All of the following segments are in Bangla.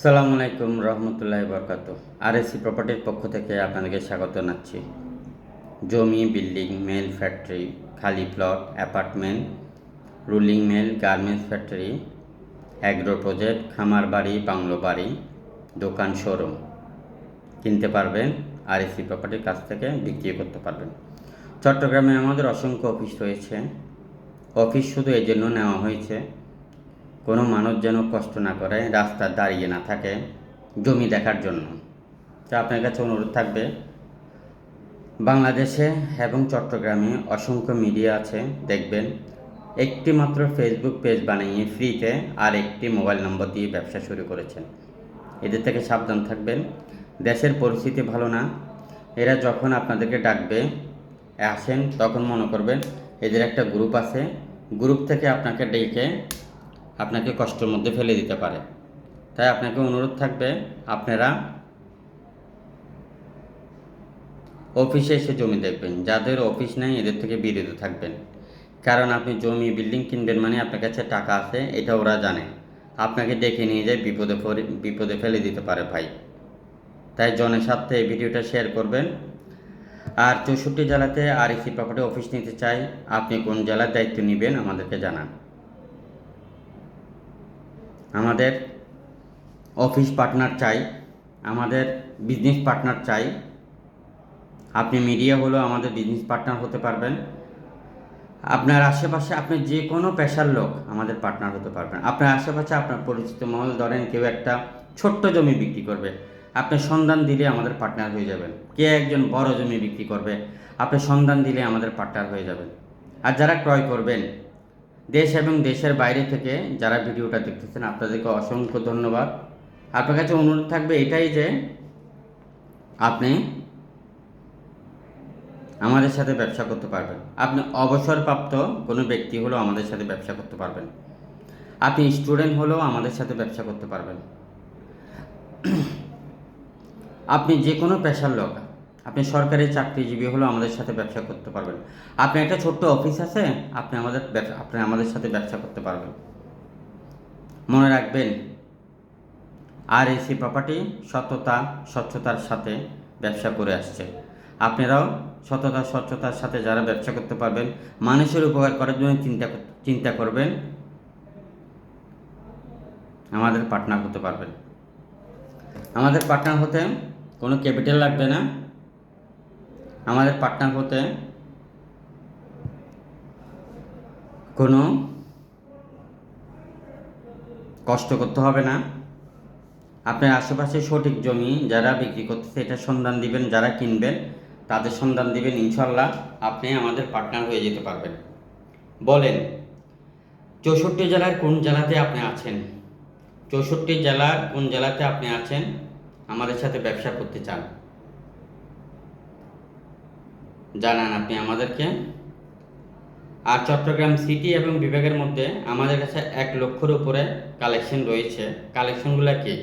সালামু আলাইকুম রহমতুল্লাহ বরকাত আর এসি প্রপার্টির পক্ষ থেকে আপনাদেরকে স্বাগত জানাচ্ছি। জমি বিল্ডিং মেল ফ্যাক্টরি খালি plot apartment rolling mill garments factory agro project খামার বাড়ি, বাংলো বাড়ি, দোকান শোরুম কিনতে পারবেন আর এসি প্রপার্টির কাছ থেকে বিক্রি করতে পারবেন। চট্টগ্রামে আমাদের অসংখ্য অফিস রয়েছে। অফিস শুধু এই জন্য নেওয়া হয়েছে কোনো মানুষ যেন কষ্ট না করে রাস্তা দাঁড়িয়ে না থাকে জমি দেখার জন্য। তো আপনার কাছে অনুরোধ থাকবে, বাংলাদেশে এবং চট্টগ্রামে অসংখ্য মিডিয়া আছে, দেখবেন। একটি মাত্র ফেসবুক পেজ বানিয়ে ফ্রিতে আর একটি মোবাইল নম্বর দিয়ে ব্যবসা শুরু করেছেন। এদের থেকে সাবধান থাকবেন। দেশের পরিস্থিতি ভালো না। এরা যখন আপনাদেরকে ডাকবে, আসেন, তখন মনে করবেন এদের একটা গ্রুপ আছে। গ্রুপ থেকে আপনাকে ডেকে আপনাকে কষ্টের মধ্যে ফেলে দিতে পারে। তাই আপনাকে অনুরোধ থাকবে, আপনারা অফিসে এসে জমি দেখবেন। যাদের অফিস নেই, এদের থেকে বিরত থাকবেন। কারণ আপনি জমি, বিল্ডিং কিনবেন মানে আপনার কাছে টাকা আছে, এটা ওরা জানে। আপনাকে ডেকে নিয়ে যায়, বিপদে বিপদে ফেলে দিতে পারে ভাই। তাই জনের সাথে এই ভিডিওটা শেয়ার করবেন। আর চৌষট্টি জেলাতে আর ইসি প্রপার্টি অফিস নিতে চাই, আপনি কোন জেলার দায়িত্ব নেবেন আমাদেরকে জানান। আমাদের অফিস পার্টনার চাই, আমাদের বিজনেস পার্টনার চাই। আপনি মিডিয়া হলেও আমাদের বিজনেস পার্টনার হতে পারবেন। আপনার আশেপাশে আপনি যে কোনো পেশার লোক আমাদের পার্টনার হতে পারবেন। আপনার আশেপাশে আপনার পরিচিত মহল, ধরেন কেউ একটা ছোট্ট জমি বিক্রি করবে। আপনি সন্ধান দিলে আমাদের পার্টনার হয়ে যাবেন। কে একজন বড় জমি বিক্রি করবে। আপনি সন্ধান দিলে আমাদের পার্টনার হয়ে যাবেন। আর যারা ক্রয় করবেন দেশ এবং দেশের বাইরে থেকে যারা ভিডিওটা দেখতেছেন, আপনাদেরকে অসংখ্য ধন্যবাদ। আপনার কাছে অনুরোধ থাকবে এটাই যে, আপনি আমাদের সাথে ব্যবসা করতে পারবেন। আপনি অবসরপ্রাপ্ত কোনো ব্যক্তি হলেও আমাদের সাথে ব্যবসা করতে পারবেন। আপনি স্টুডেন্ট হলেও আমাদের সাথে ব্যবসা করতে পারবেন। আপনি যে কোনো পেশার লোক। আপনি সরকারি চাকরিজীবী হলেও আমাদের সাথে ব্যবসা করতে পারবেন। আপনি একটা ছোট্ট অফিস আছে, আপনি আমাদের আপনি আমাদের সাথে ব্যবসা করতে পারবেন। মনে রাখবেন, আর এসি প্রপার্টি সততা, স্বচ্ছতার সাথে ব্যবসা করে আসছে। আপনারাও সততা, স্বচ্ছতার সাথে যারা ব্যবসা করতে পারবেন, মানুষের উপকার করার জন্য চিন্তা চিন্তা করবেন, আমাদের পার্টনার হতে পারবেন। আমাদের পার্টনার হতে কোনো ক্যাপিটাল লাগবে না। আমাদের পার্টনার হতে কোনো কষ্ট করতে হবে না। আপনার আশেপাশে সঠিক জমি যারা বিক্রি করতেছে এটা সন্ধান দিবেন, যারা কিনবেন, তাদের সন্ধান দিবেন ইনশাল্লাহ আপনি আমাদের পার্টনার হয়ে যেতে পারবেন। বলেন, চৌষট্টি জেলার কোন জেলাতে আপনি আছেন? চৌষট্টি জেলার কোন জেলাতে আপনি আছেন? আমাদের সাথে ব্যবসা করতে চান। জানান আপনি আমাদেরকে। আর চট্টগ্রাম সিটি এবং বিভাগের মধ্যে আমাদের কাছে এক লক্ষর উপরে কালেকশন রয়েছে। কালেকশনগুলো কি?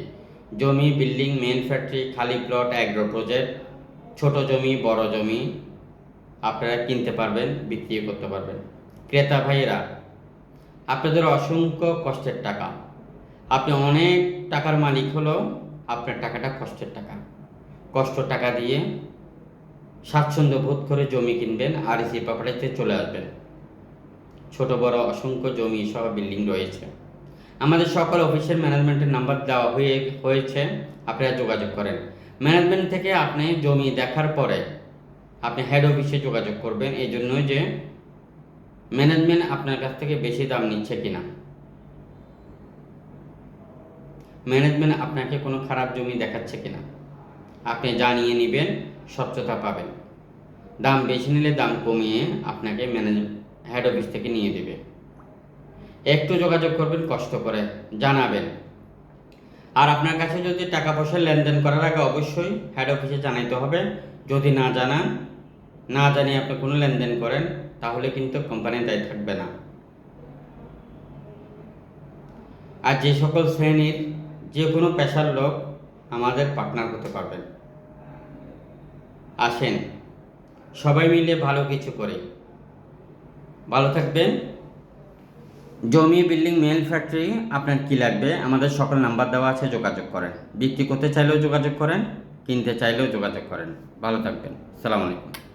জমি, বিল্ডিং মেন ফ্যাক্টরি খালি প্লট অ্যাগ্রো প্রজেক্ট ছোট জমি, বড় জমি আপনারা কিনতে পারবেন বিক্রি করতে পারবেন। ক্রেতা ভাইয়েরা, আপনাদের অসংখ্য কষ্টের টাকা। আপনি অনেক টাকার মালিক হলেও আপনার টাকাটা কষ্টের টাকা। কষ্ট টাকা দিয়ে স্বাচ্ছন্দ্য বোধ করে জমি কিনবেন আর এসি প্রপার্টিতে চলে আসবেন। ছোট, বড়, অসংখ্য জমি সহ বিল্ডিং রয়েছে। আমাদের সকল অফিসের ম্যানেজমেন্টের নাম্বার দেওয়া হয়ে, হয়েছে। আপনারা যোগাযোগ করেন। ম্যানেজমেন্ট থেকে আপনি জমি দেখার পরে আপনি হেড অফিসে যোগাযোগ করবেন। এই জন্য যে ম্যানেজমেন্ট আপনার কাছ থেকে বেশি দাম নিচ্ছে কিনা। ম্যানেজমেন্ট আপনাকে কোনো খারাপ জমি দেখাচ্ছে কিনা। আপনি জানিয়ে নেবেন। স্বচ্ছতা পাবেন। দাম বেশি নিলে দাম কমিয়ে আপনাকে ম্যানেজ হেড অফিস থেকে নিয়ে দেবে। একটু যোগাযোগ করবেন, কষ্ট করে জানাবেন। আর আপনার কাছে যদি টাকা পয়সা লেনদেন করার আগে অবশ্যই হেড অফিসে জানাইতে হবে। যদি না জানান, না জানিয়ে আপনি কোনো লেনদেন করেন, তাহলে কিন্তু কোম্পানির দায়ী থাকবে না। আর যে সকল শ্রেণির যে কোনো পেশার লোক আমাদের পার্টনার হতে পারবেন। আসেন। সবাই মিলে ভালো কিছু করে। ভালো থাকবেন। জমি, বিল্ডিং, মেল ফ্যাক্টরি, আপনার কি লাগবে? আমাদের সকল নাম্বার দেওয়া আছে, যোগাযোগ করেন। বিক্রি করতে চাইলেও যোগাযোগ করেন, কিনতে চাইলেও যোগাযোগ করেন। ভালো থাকবেন। সালাম আলাইকুম।